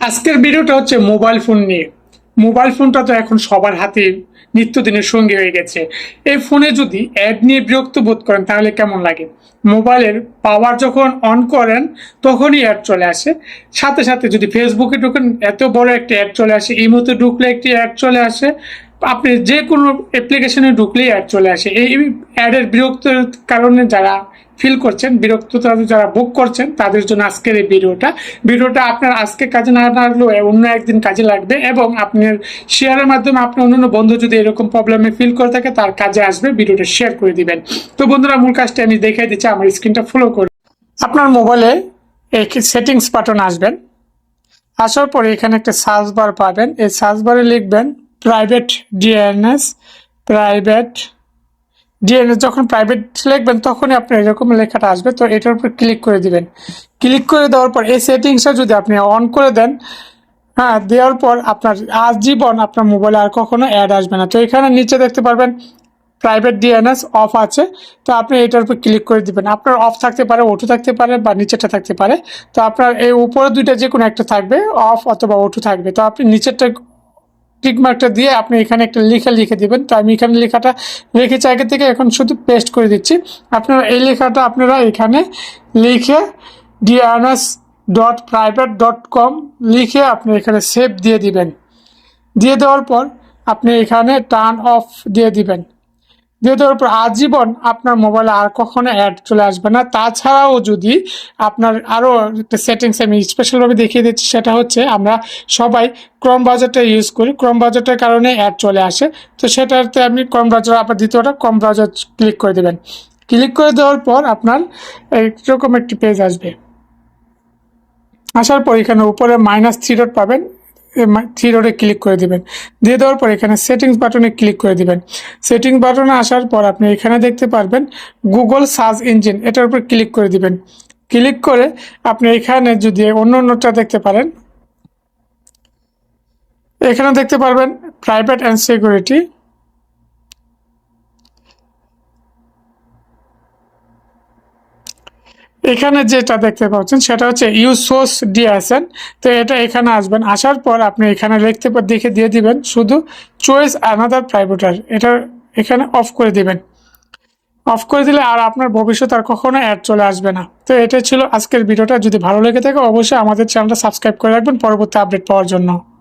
আজকের ভিডিওটা হচ্ছে মোবাইল ফোন নিয়ে। মোবাইল ফোনটা তো এখন সবার হাতে নিত্যদিনের সঙ্গী হয়ে গেছে। এই ফোনে যদি অ্যাড নিয়ে বিরক্ত বোধ করেন, তাহলে কেমন লাগে? মোবাইলের পাওয়ার যখন অন করেন, তখনই অ্যাড চলে আসে। সাথে সাথে যদি ফেসবুকে ঢুকেন, এত বড় একটা অ্যাড চলে আসে এই ইমোতে ঢুকলে একটি অ্যাড চলে আসে, আপনি যে কোনো অ্যাপ্লিকেশনে ঢুকলেই অ্যাড চলে আসে। এই অ্যাডের বিরক্তের কারণে যারা ফিল করছেন বিরক্ত যারা বুক করছেন, তাদের জন্য আজকের এই ভিডিওটা। ভিডিওটা আপনার আজকে কাজে না লাগলেও অন্য একদিন কাজে লাগবে এবং আপনার শেয়ারের মাধ্যমে আপনার অন্যান্য বন্ধু যদি এরকম প্রবলেমে ফিল করে থাকে, তার কাজে আসবে, ভিডিওটা শেয়ার করে দিবেন। তো বন্ধুরা, মূল কাজটা আমি দেখিয়ে দিচ্ছি, আমার স্ক্রিনটা ফলো করে আপনার মোবাইলে এই সেটিংস বাটন আসবেন। আসার পরে এখানে একটা সার্চ বার পাবেন। এই সার্চ বারে লিখবেন প্রাইভেট ডিএনএস প্রাইভেট ডিএনএস যখন প্রাইভেট লিখবেন, তখনই আপনার এরকম লেখাটা আসবে। তো এটার উপর ক্লিক করে দিবেন। ক্লিক করে দেওয়ার পর এই সেটিংসটা যদি আপনি অন করে দেন হ্যাঁ দেওয়ার পর আপনার আজীবন আপনার মোবাইলে আর কখনো অ্যাড আসবে না। তো এখানে নিচে দেখতে পারবেন প্রাইভেট ডিএনএস অফ আছে। তো আপনি এটার উপর ক্লিক করে দিবেন। আপনার অফ থাকতে পারে ওটু থাকতে পারে বা নিচেটা থাকতে পারে। তো আপনার এই উপরে দুইটা যে কোনো একটা থাকবে অফ অথবা ওটু থাকবে। তো আপনি নিচেরটা টিক মার্কটা দিয়ে আপনি এখানে একটা লেখা লিখে দিবেন। তো আমি এখানে লেখাটা রেখেছি আগে থেকে, এখন শুধু পেস্ট করে দিচ্ছি। আপনারা এই লেখাটা আপনারা এখানে লিখে DRS dot private dot com লিখে আপনি এখানে সেভ দিয়ে দিবেন। দিয়ে দেওয়ার পর আপনি এখানে টার্ন অফ দিয়ে দিবেন। দিয়ে দেওয়ার পর আজীবন আপনার মোবাইলে আর কখনো অ্যাড চলে আসবে না। তাছাড়াও যদি আপনার আরও একটা সেটিংস আমি স্পেশালভাবে দেখিয়ে দিচ্ছি, সেটা হচ্ছে আমরা সবাই ক্রম বাজারটা ইউজ করি। ক্রম বাজারটার কারণে অ্যাড চলে আসে। তো সেটাতে আপনি ক্রম ব্রাউজার আপনার দ্বিতীয়টা ক্রম ব্রাউজার ক্লিক করে দেবেন। ক্লিক করে দেওয়ার পর আপনার এইরকম একটি পেজ আসবে। আসার পর এখানে উপরে মাইনাস থ্রি ডট পাবেন। থ্রি ডটে ক্লিক করে দিবেন। দিয়ে দেওয়ার পর এখানে সেটিংস বাটনে ক্লিক করে দিবেন। সেটিংস বাটনে আসার পর আপনি এখানে দেখতে পারবেন গুগল সার্চ ইঞ্জিন এটার উপর ক্লিক করে দিবেন। ক্লিক করে আপনি এখানে যদি অন্য অন্যটা দেখতে পারেন, এখানে দেখতে পারবেন প্রাইভেট অ্যান্ড সিকিউরিটি এখানে যেটা দেখতে পাচ্ছেন, সেটা হচ্ছে ইউ সোর্স ডিএসএন। তো এটা এখানে আসবেন, আসার পর আপনি এখানে লিখতে পা- দেখে দিয়ে দিবেন, শুধু চয়েস অ্যানাদার প্রাইভেটার এটা এখানে অফ করে দিবেন। অফ করে দিলে আর আপনার ভবিষ্যৎ আর কখনো অ্যাড চলে আসবে না। তো এটা ছিল আজকের ভিডিওটা, যদি ভালো লেগে থাকে অবশ্যই আমাদের চ্যানেলটা সাবস্ক্রাইব করে রাখবেন, পরবর্তী আপডেট পাওয়ার জন্য।